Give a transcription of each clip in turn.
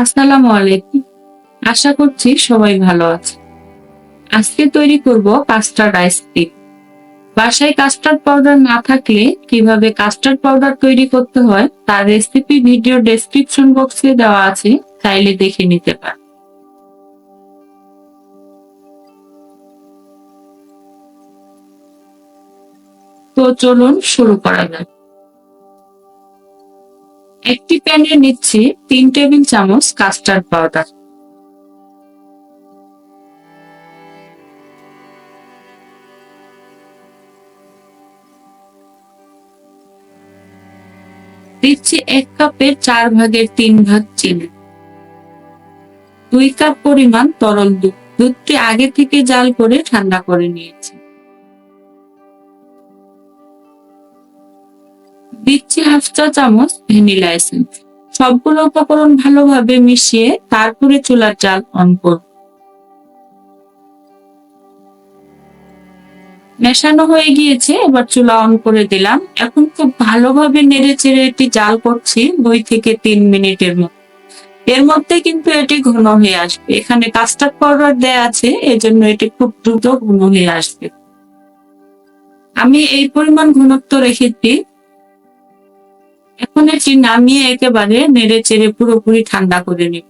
আসসালামু আলাইকুম। আশা করছি সবাই ভালো আছে আজকে তৈরি করব কাস্টার্ড আইসক্রিম বাসায় কাস্টার্ড পাউডার না থাকলে কীভাবে কাস্টার্ড পাউডার তৈরি করতে হয়, তার রেসিপি ভিডিও ডেসক্রিপশন বক্সে দেওয়া আছে, চাইলে দেখে নিতে পার তো চলুন শুরু করা যাক। একটি প্যানে নিচ্ছি তিন টেবিল চামচ কাস্টার্ড পাউডার। দিচ্ছি এক কাপের চার ভাগের তিন ভাগ চিনি। দুই কাপ পরিমাণ তরল দুধ। দুধটি আগে থেকে জাল করে ঠান্ডা করে নিয়েছি। দিচ্ছি হাফ চা চামচ ভ্যানিলা এসেন্স। সবগুলো উপকরণ ভালোভাবে মিশিয়ে তারপরে চুলার জাল অন করব। মেশানো হয়ে গিয়েছে, এবার চুলা অন করে দিলাম। এখন খুব ভালোভাবে নেড়ে চেড়ে এটি জাল করছি, দুই থেকে তিন মিনিটের মতো। এর মধ্যে কিন্তু এটি ঘন হয়ে আসবে। এখানে কাস্টার্ড পাউডার দেয়া আছে, এজন্য এটি খুব দ্রুত ঘন হয়ে আসবে। আমি এই পরিমাণ ঘনত্ব রেখেছি এখন এটি নামিয়ে একেবারে নেড়ে চেড়ে পুরোপুরি ঠান্ডা করে নিব।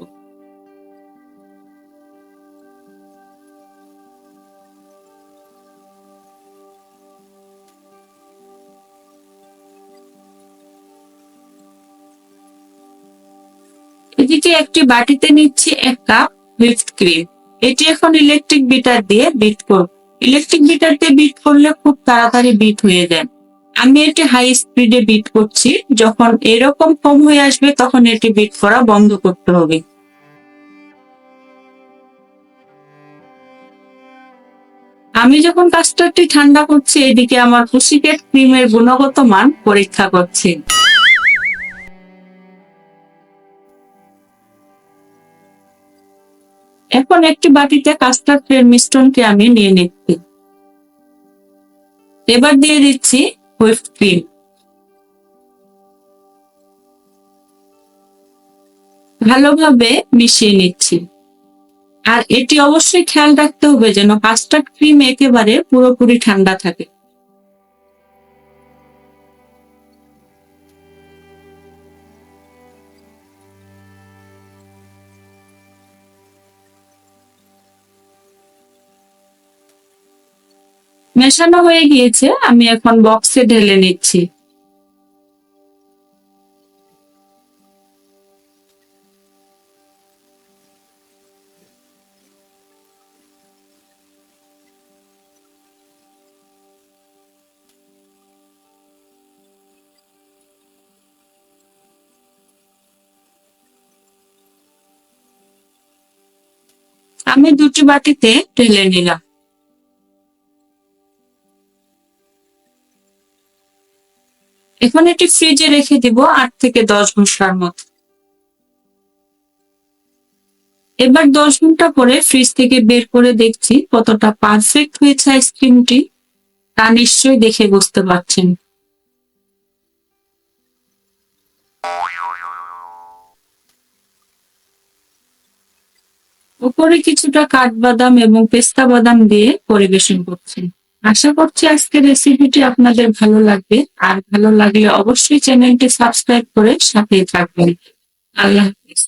এদিকে একটি বাটিতে নিচ্ছি এক কাপ হুইপড ক্রিম এটি এখন ইলেকট্রিক বিটার দিয়ে বিট করব। ইলেকট্রিক বিটার দিয়ে বিট করলে খুব তাড়াতাড়ি বিট হয়ে যায়। আমি এটি হাই স্পিডে বিট করছি। যখন এরকম কম হয়ে আসবে, তখন এটি বিট করা বন্ধ করতে হবে। আমি যখন কাস্টারটি ঠান্ডা করছি, এদিকে আমার পুসিকেট ক্রিমের গুণগত মান পরীক্ষা করছি। এখন একটি বাটিতে কাস্টার্ডের মিশ্রণকে আমি নিয়ে নিচ্ছি। এবার দিয়ে দিচ্ছি হুইপ ক্রিম ভালোভাবে মিশিয়ে নিচ্ছি। আর এটি অবশ্যই খেয়াল রাখতে হবে যেন কাস্টার্ড ক্রিম একেবারে পুরোপুরি ঠান্ডা থাকে। মেশানো হয়ে গিয়েছে আমি এখন বক্সে ঢেলে নিচ্ছি। আমি দুটি বাটিতে ঢেলে নিলাম। এখন এটি ফ্রিজে রেখে দিব আট থেকে দশ ঘণ্টার মতো। এবার দশ ঘণ্টা পরে ফ্রিজ থেকে বের করে দেখছি কতটা পারফেক্ট হয়েছে আইসক্রিমটি তা নিশ্চয়ই দেখে বুঝতে পারছেন। উপরে কিছুটা কাঠবাদাম এবং পেস্তা বাদাম দিয়ে পরিবেশন করছেন আশা করছি আজকের রেসিপিটি আপনাদের ভালো লাগবে। আর ভালো লাগলে অবশ্যই চ্যানেলটি সাবস্ক্রাইব করে সাথেই থাকবেন। আল্লাহ হাফিজ।